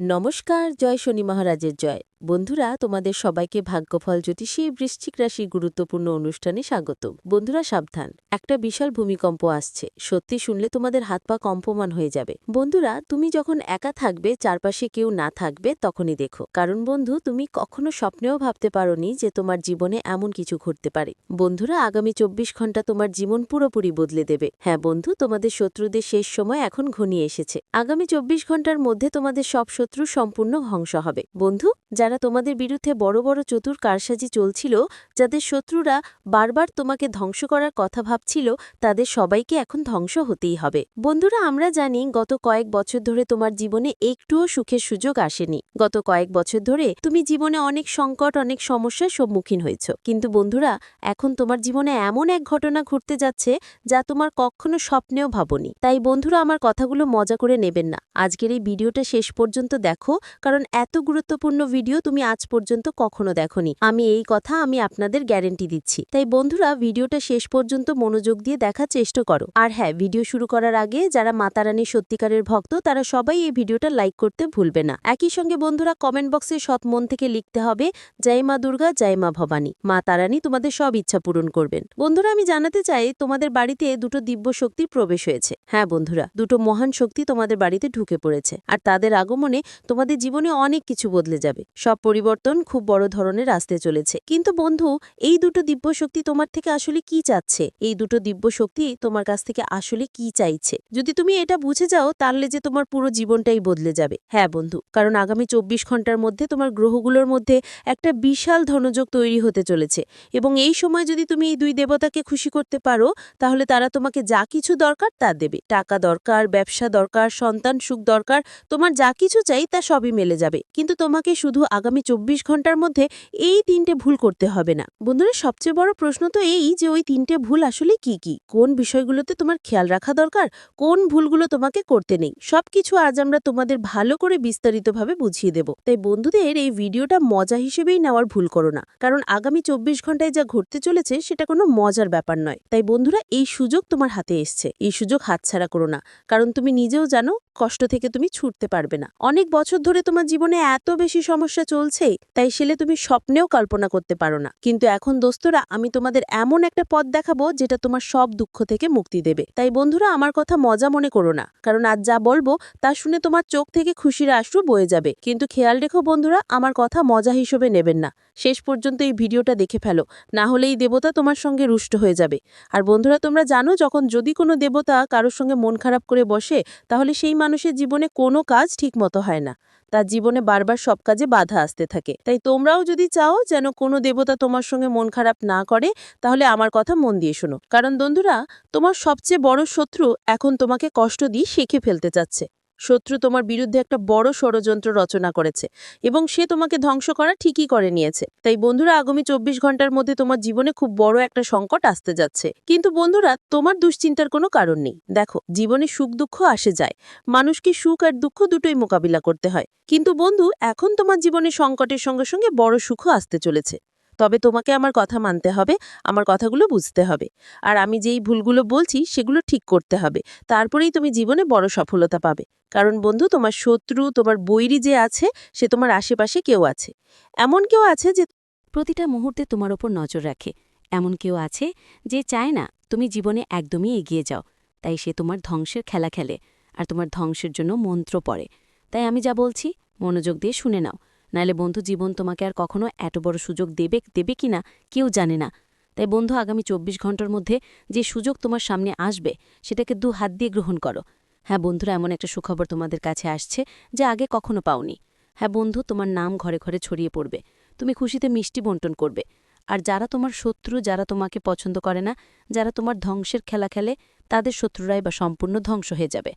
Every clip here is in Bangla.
নমস্কার, জয় শনি মহারাজের জয়। বন্ধুরা, তোমাদের সবাইকে ভাগ্যফল জ্যোতিষী বৃশ্চিক রাশির গুরুত্বপূর্ণ অনুষ্ঠানে স্বাগত বন্ধুরা, সাবধান, একটা বিশাল ভূমিকম্প আসছে। সত্যি শুনলে তোমাদের হাত পা কম্পমান হয়ে যাবে। বন্ধুরা, তুমি যখন একা থাকবে, চারপাশে কেউ না থাকবে, তখনই দেখো। কারণ বন্ধু, তুমি কখনো স্বপ্নেও ভাবতে পারোনি যে তোমার জীবনে এমন কিছু ঘটতে পারে। বন্ধুরা, আগামী চব্বিশ ঘণ্টা তোমার জীবন পুরোপুরি বদলে দেবে। হ্যাঁ বন্ধু, তোমাদের শত্রুদের শেষ সময় এখন ঘনিয়ে এসেছে। আগামী চব্বিশ ঘণ্টার মধ্যে তোমাদের সব শত্রু সম্পূর্ণ ধ্বংস হবে। বন্ধু, যারা তোমাদের বিরুদ্ধে বড় বড় চতুর কারসাজি চলছিল, যাদের শত্রুরা বারবার তোমাকে ধ্বংস করার কথা ভাবছিল, তাদের সবাইকে এখন ধ্বংস হতেই হবে। বন্ধুরা, আমরা জানি গত কয়েক বছর ধরে তোমার জীবনে একটুও সুখের সুযোগ আসেনি। গত কয়েক বছর ধরে তুমি জীবনে অনেক সংকট, অনেক সমস্যার সম্মুখীন হয়েছ। কিন্তু বন্ধুরা, এখন তোমার জীবনে এমন এক ঘটনা ঘটতে যাচ্ছে, যা তোমার কখনো স্বপ্নেও ভাবনি। তাই বন্ধুরা, আমার কথাগুলো মজা করে নেবেন না। আজকের এই ভিডিওটা শেষ পর্যন্ত দেখো, কারণ এত গুরুত্বপূর্ণ ভিডিও তুমি আজ পর্যন্ত কখনো দেখনি। আমি এই কথা আমি আপনাদের গ্যারেন্টি দিচ্ছি। তাই বন্ধুরা, ভিডিওটা শেষ পর্যন্ত মনোযোগ দিয়ে দেখার চেষ্টা করো। আর হ্যাঁ ভিডিও শুরু করার আগে যারা মাতারানীর সত্যিকারের ভক্ত, তারা সবাই এই ভিডিওটা লাইক করতে ভুলবে না। একই সঙ্গে বন্ধুরা, কমেন্ট বক্সে সৎ মন থেকে লিখতে হবে, জয় মা দুর্গা, জয় মা ভবানী। মা তারানী তোমাদের সব ইচ্ছা পূরণ করবেন। বন্ধুরা, আমি জানাতে চাই, তোমাদের বাড়িতে দুটো দিব্য শক্তির প্রবেশ হয়েছে। হ্যাঁ বন্ধুরা, দুটো মহান শক্তি তোমাদের বাড়িতে ঢুকে পড়েছে। আর তাদের আগমনে তোমাদের জীবনে অনেক কিছু বদলে যাবে। সব পরিবর্তন খুব বড় ধরনের আসতে চলেছে। কিন্তু বন্ধু, এই দুটো দিব্য শক্তি তোমার থেকে আসলে কি চাচ্ছে? এই দুটো দিব্য শক্তি তোমার কাছ থেকে আসলে কি চাইছে? যদি তুমি এটা বুঝে যাও, তাহলে যে তোমার পুরো জীবনটাই বদলে যাবে। হ্যাঁ বন্ধু, কারণ আগামী চব্বিশ ঘণ্টার মধ্যে তোমার গ্রহগুলোর মধ্যে একটা বিশাল ধনযোগ তৈরি হতে চলেছে। এবং এই সময় যদি তুমি এই দুই দেবতাকে খুশি করতে পারো, তাহলে তারা তোমাকে যা কিছু দরকার তা দেবে। টাকা দরকার, ব্যবসা দরকার, সন্তান সুখ দরকার, তোমার যা কিছু চাই তা সবই মেলে যাবে। কিন্তু তোমাকে শুধু আগামী চব্বিশ ঘণ্টার মধ্যে এই তিনটে ভুল করতে হবে না। বন্ধুরা, সবচেয়ে বড় প্রশ্ন তো এই যে ওই তিনটে ভুল আসলে কি কি? কোন বিষয়গুলোতে তোমার খেয়াল রাখা দরকার? কোন ভুলগুলো তোমাকে করতে নেই? সবকিছু আজ আমরা তোমাদের ভালো করে বিস্তারিতভাবে বুঝিয়ে দেব। তাই বন্ধুদের এই ভিডিওটা মজা হিসেবেই নেওয়ার ভুল করো না। কারণ আগামী চব্বিশ ঘন্টায় যা ঘটতে চলেছে সেটা কোনো মজার ব্যাপার নয়। তাই বন্ধুরা, এই সুযোগ তোমার হাতে এসছে। এই সুযোগ হাতছাড়া করো না। কারণ তুমি নিজেও জানো কষ্ট থেকে তুমি ছুটতে পারবে না। অনেক বছর ধরে তোমার জীবনে এত বেশি সমস্যা চলছে তাই সেলে তুমি স্বপ্নেও কল্পনা করতে পারো না। কিন্তু এখন দোস্তরা, আমি তোমাদের এমন একটা পথ দেখাবো যেটা তোমার সব দুঃখ থেকে মুক্তি দেবে। তাই বন্ধুরা, আমার কথা মজা মনে করো না, কারণ আজ যা বলব তা শুনে তোমার চোখ থেকে খুশির আশ্রু বয়ে যাবে। কিন্তু খেয়াল রেখো বন্ধুরা, আমার কথা মজা হিসেবে নেবেন না। শেষ পর্যন্ত এই ভিডিওটা দেখে ফেলো, না হলে এই দেবতা তোমার সঙ্গে রুষ্ট হয়ে যাবে। আর বন্ধুরা, তোমরা জানো, যখন যদি কোনো দেবতা কারোর সঙ্গে মন খারাপ করে বসে, তাহলে সেই মানুষের জীবনে কোনো কাজ ঠিকমতো হয় না। তার জীবনে বারবার সব কাজে বাধা আসতে থাকে। তাই তোমরাও যদি চাও যেন কোনো দেবতা তোমার সঙ্গে মন খারাপ না করে, তাহলে আমার কথা মন দিয়ে শোনো। কারণ বন্ধুরা, তোমার সবচেয়ে বড় শত্রু এখন তোমাকে কষ্ট দিয়ে শিখে ফেলতে চাচ্ছে। শত্রু তোমার বিরুদ্ধে একটা বড় ষড়যন্ত্র রচনা করেছে এবং সে তোমাকে ধ্বংস করা ঠিকই করে নিয়েছে। তাই বন্ধুরা, আগামী চব্বিশ ঘণ্টার মধ্যে তোমার জীবনে খুব বড় একটা সংকট আসতে যাচ্ছে। কিন্তু বন্ধুরা, তোমার দুশ্চিন্তার কোনো কারণ নেই। দেখো, জীবনে সুখ দুঃখ আসে যায়। মানুষকে সুখ আর দুঃখ দুটোই মোকাবিলা করতে হয়। কিন্তু বন্ধু, এখন তোমার জীবনে সংকটের সঙ্গে সঙ্গে বড় সুখও আসতে চলেছে। তবে তোমাকে আমার কথা মানতে হবে, আমার কথাগুলো বুঝতে হবে। আর আমি যেই ভুলগুলো বলছি, সেগুলো ঠিক করতে হবে। তারপরেই তুমি জীবনে বড় সফলতা পাবে। কারণ বন্ধু, তোমার শত্রু, তোমার বৈরী যে আছে, সে তোমার আশেপাশে কেউ আছে। এমন কেউ আছে যে প্রতিটা মুহূর্তে তোমার ওপর নজর রাখে। এমন কেউ আছে যে চায় না, তুমি জীবনে একদমই এগিয়ে যাও। তাই সে তোমার ধ্বংসের খেলা খেলে। আর তোমার ধ্বংসের জন্য মন্ত্র পড়ে। তাই আমি যা বলছি, মনোযোগ দিয়ে শুনে নাও। নাহলে বন্ধু জীবন তোমাকে আর কখনো এত বড় সুযোগ দেবে দেবে কি না, কেউ জানে না। তাই বন্ধু, আগামী চব্বিশ ঘণ্টার মধ্যে যে সুযোগ তোমার সামনে আসবে, সেটাকে দু হাত দিয়ে গ্রহণ করো। হ্যাঁ বন্ধুরা, এমন একটা সুখবর তোমাদের কাছে আসছে যে আগে কখনো পাওনি। হ্যাঁ বন্ধু, তোমার নাম ঘরে ঘরে ছড়িয়ে পড়বে। তুমি খুশিতে মিষ্টি বন্টন করবে। আর যারা তোমার শত্রু, যারা তোমাকে পছন্দ করে না, যারা তোমার ধ্বংসের খেলা খেলে, তাদের শত্রুরাই বা সম্পূর্ণ ধ্বংস হয়ে যাবে।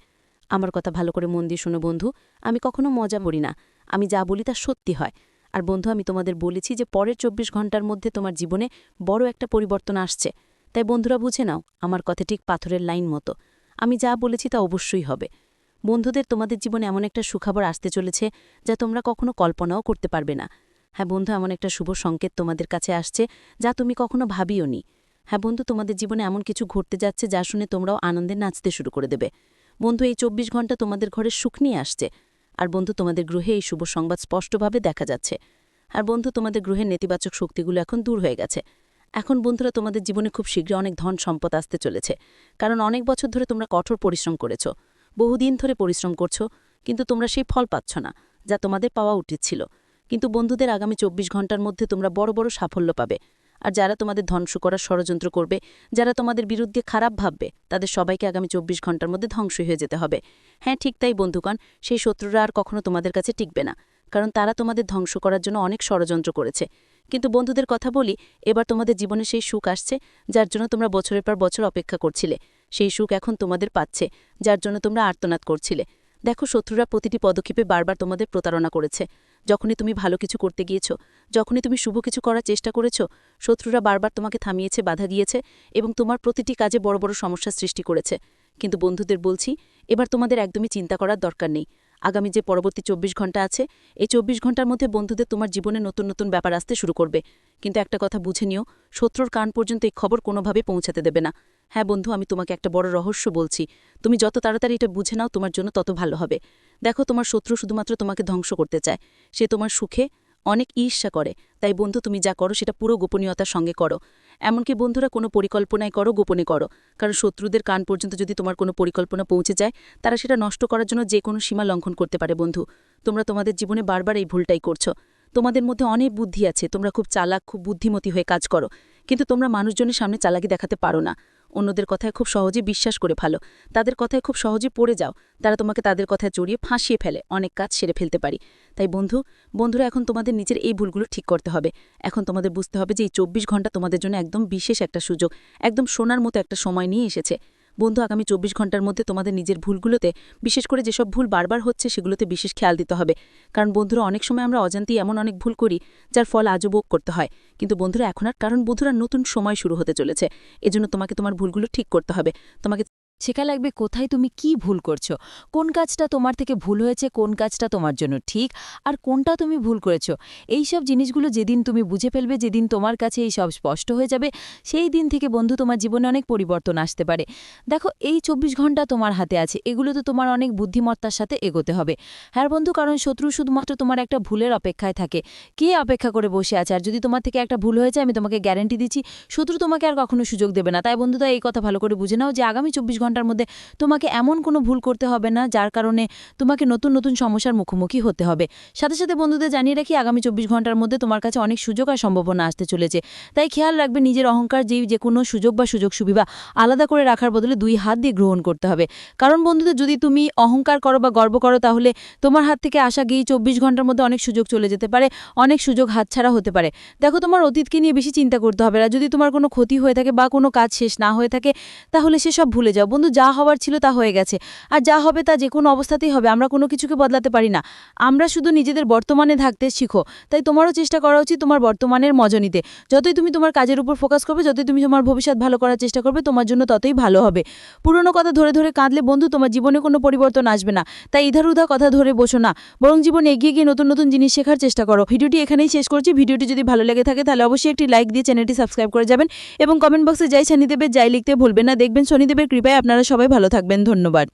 আমার কথা ভালো করে মন দিয়ে শোনো বন্ধু, আমি কখনো মজা করি না। আমি যা বলি তা সত্যি হয়। আর বন্ধু, আমি তোমাদের বলেছি যে পরের চব্বিশ ঘণ্টার মধ্যে তোমার জীবনে বড় একটা পরিবর্তন আসছে। তাই বন্ধুরা, বুঝে নাও, আমার কথা ঠিক পাথরের লাইন মতো। আমি যা বলেছি তা অবশ্যই হবে। বন্ধুদের, তোমাদের জীবনে এমন একটা সুখবর আসতে চলেছে যা তোমরা কখনো কল্পনাও করতে পারবে না। হ্যাঁ বন্ধু, এমন একটা শুভ সংকেত তোমাদের কাছে আসছে যা তুমি কখনো ভাবিও নি হ্যাঁ বন্ধু, তোমাদের জীবনে এমন কিছু ঘটতে যাচ্ছে যা শুনে তোমরাও আনন্দে নাচতে শুরু করে দেবে। বন্ধু, এই চব্বিশ ঘণ্টা তোমাদের ঘরে সুখ নিয়ে আসছে। আর বন্ধু, তোমাদের গ্রহে এই শুভ সংবাদ স্পষ্টভাবে দেখা যাচ্ছে। আর বন্ধু, তোমাদের গ্রহের নেতিবাচক শক্তিগুলো এখন দূর হয়ে গেছে। এখন বন্ধুরা, তোমাদের জীবনে খুব শীঘ্রই অনেক ধন সম্পদ আসতে চলেছে। কারণ অনেক বছর ধরে তোমরা কঠোর পরিশ্রম করেছ। বহুদিন ধরে পরিশ্রম করছ, কিন্তু তোমরা সেই ফল পাচ্ছ না, যা তোমাদের পাওয়া উচিত ছিল। কিন্তু বন্ধুদের আগামী চব্বিশ ঘণ্টার মধ্যে তোমরা বড় বড় সাফল্য পাবে। আর যারা তোমাদের ধ্বংস করার ষড়যন্ত্র করবে, যারা তোমাদের বিরুদ্ধে খারাপ ভাববে, তাদের সবাইকে আগামী চব্বিশ ঘণ্টার মধ্যে ধ্বংস হয়ে যেতে হবে। হ্যাঁ ঠিক তাই, বন্ধুগণ, সেই শত্রুরা আর কখনো তোমাদের কাছে টিকবে না, কারণ তারা তোমাদের ধ্বংস করার জন্য অনেক ষড়যন্ত্র করেছে। কিন্তু বন্ধুদের কথা বলি, এবার তোমাদের জীবনে সেই সুখ আসছে, যার জন্য তোমরা বছরের পর বছর অপেক্ষা করছিলে। সেই সুখ এখন তোমাদের পাচ্ছে, যার জন্য তোমরা আর্তনাদ করছিলে। দেখো, শত্রুরা প্রতিটি পদক্ষেপে বারবার তোমাদের প্রতারণা করেছে। যখনই তুমি ভালো কিছু করতে গিয়েছ, যখনই তুমি শুভ কিছু করার চেষ্টা করেছ, শত্রুরা বারবার তোমাকে থামিয়েছে, বাধা দিয়েছে এবং তোমার প্রতিটি কাজে বড় বড় সমস্যা সৃষ্টি করেছে। কিন্তু বন্ধুদের বলছি, এবার তোমাদের একদমই চিন্তা করার দরকার নেই। আগামী যে পরবর্তী চব্বিশ ঘণ্টা আছে, এই চব্বিশ ঘণ্টার মধ্যে বন্ধুদের তোমার জীবনে নতুন নতুন ব্যাপার আসতে শুরু করবে। কিন্তু একটা কথা বুঝে নিও, শত্রুর কান পর্যন্ত এই খবর কোনোভাবে পৌঁছাতে দেবে না। হ্যাঁ বন্ধু, আমি তোমাকে একটা বড় রহস্য বলছি। তুমি যত তাড়াতাড়ি এটা বুঝে নাও, তোমার জন্য তত ভালো হবে। দেখো, তোমার শত্রু শুধুমাত্র তোমাকে ধ্বংস করতে চায়। সে তোমার সুখে অনেক ঈর্ষা করে। তাই বন্ধু, তুমি যা করো, সেটা পুরো গোপনীয়তার সঙ্গে করো। এমনকি বন্ধুরা, কোনো পরিকল্পনায় করো, গোপনে করো। কারণ শত্রুদের কান পর্যন্ত যদি তোমার কোনো পরিকল্পনা পৌঁছে যায়, তারা সেটা নষ্ট করার জন্য যে কোনো সীমা লঙ্ঘন করতে পারে বন্ধু। তোমরা তোমাদের জীবনে বারবার এই ভুলটাই করছ। তোমাদের মধ্যে অনেক বুদ্ধি আছে। তোমরা খুব চালাক, খুব বুদ্ধিমতী হয়ে কাজ করো। কিন্তু তোমরা মানুষজনের সামনে চালাকি দেখাতে পারো না। অন্যদের কথায় খুব সহজে বিশ্বাস করে ফেলো তাদের কথায় খুব সহজে পড়ে যাও। তারা তোমাকে তাদের কথায় জড়িয়ে ফাঁসিয়ে ফেলে। অনেক কাজ সেরে ফেলতে পারি। তাই বন্ধু, বন্ধুরা, এখন তোমাদের নিজের এই ভুলগুলো ঠিক করতে হবে। এখন তোমাদের বুঝতে হবে যে এই চব্বিশ ঘণ্টা তোমাদের জন্য একদম বিশেষ একটা সুযোগ। একদম সোনার মতো একটা সময় নিয়ে এসেছে। বন্ধু, আগামী চব্বিশ ঘণ্টার মধ্যে তোমাদের নিজের ভুলগুলোতে, বিশেষ করে যেসব ভুল বারবার হচ্ছে, সেগুলোতে বিশেষ খেয়াল দিতে হবে। কারণ বন্ধুরা, অনেক সময় আমরা অজান্তেই এমন অনেক ভুল করি, যার ফল আজও ভোগ করতে হয়। কিন্তু বন্ধুরা, এখন আর কারণ বন্ধুরা নতুন সময় শুরু হতে চলেছে। এজন্য তোমাকে তোমার ভুলগুলো ঠিক করতে হবে। তোমাকে শেখা লাগবে কোথায় তুমি কি ভুল করছ? কোন কাজটা তোমার থেকে ভুল হয়েছে, কোন কাজটা তোমার জন্য ঠিক, আর কোনটা তুমি ভুল করেছ? এই সব জিনিসগুলো যেদিন তুমি বুঝে ফেলবে, যেদিন তোমার কাছে এই সব স্পষ্ট হয়ে যাবে, সেই দিন থেকে বন্ধু তোমার জীবনে অনেক পরিবর্তন আসতে পারে। দেখো, এই চব্বিশ ঘণ্টা তোমার হাতে আছে এগুলো তো তোমার অনেক বুদ্ধিমত্তার সাথে এগোতে হবে। হ্যাঁ বন্ধু, কারণ শত্রু শুধুমাত্র তোমার একটা ভুলের অপেক্ষায় থাকে। কে অপেক্ষা করে বসে আছে? আর যদি তোমার থেকে একটা ভুল হয়েছে আমি তোমাকে গ্যারেন্টি দিচ্ছি, শত্রু তোমাকে আর কখনো সুযোগ দেবে না। তাই বন্ধুরা, এই কথা ভালো করে বুঝে নাও যে আগামী চব্বিশ ঘণ্টার মধ্যে তোমাকে এমন কোনো ভুল করতে হবে না, যার কারণে তোমাকে নতুন নতুন সমস্যার মুখোমুখি হতে হবে। সাথে সাথে বন্ধুদের জানিয়ে রাখি, আগামী চব্বিশ ঘণ্টার মধ্যে তোমার কাছে অনেক সুযোগ আর সম্ভাবনা আসতে চলেছে। তাই খেয়াল রাখবে, নিজের অহংকার যেই যে কোনো সুযোগ বা সুযোগ সুবিধা আলাদা করে রাখার বদলে দুই হাত দিয়ে গ্রহণ করতে হবে। কারণ বন্ধুদের, যদি তুমি অহংকার করো বা গর্ব করো, তাহলে তোমার হাত থেকে আসা গিয়ে চব্বিশ ঘণ্টার মধ্যে অনেক সুযোগ চলে যেতে পারে, অনেক সুযোগ হাতছাড়া হতে পারে। দেখো, তোমার অতীতকে নিয়ে বেশি চিন্তা করতে হবে না। যদি তোমার কোনো ক্ষতি হয়ে থাকে বা কোনো কাজ শেষ না হয়ে থাকে, তাহলে সেসব ভুলে যাও। বন্ধু, যা হওয়ার ছিল তা হয়ে গেছে। আর যা হবে তা যে কোনো অবস্থাতেই হবে, আমরা কোনো কিছুকে বদলাতে পারি না। আমরা শুধু নিজেদের বর্তমানে থাকতে শিখো। তাই তোমারও চেষ্টা করা উচিত তোমার বর্তমানের মজা নিতে যতই তুমি তোমার কাজের উপর ফোকাস করবে, যতই তুমি তোমার ভবিষ্যৎ ভালো করার চেষ্টা করবে, তোমার জন্য ততই ভালো হবে। পুরনো কথা ধরে ধরে কাঁদলে বন্ধু, তোমার জীবনে কোনো পরিবর্তন আসবে না। তাই ইধার উধা কথা ধরে বসো না। বরং জীবনে এগিয়ে গিয়ে নতুন নতুন জিনিস শেখার চেষ্টা করো। ভিডিওটি এখানেই শেষ করছি। ভিডিওটি যদি ভালো লেগে থাকে, তাহলে অবশ্যই একটি লাইক দিয়ে চ্যানেলটি সাবস্ক্রাইব করে যাবেন এবং কমেন্ট বক্সে যাই শনিদেবের যাই লিখতে ভুলবেন না, দেখবেন শনিদেবের কৃপায় আপনারা সবাই ভালো থাকবেন ধন্যবাদ।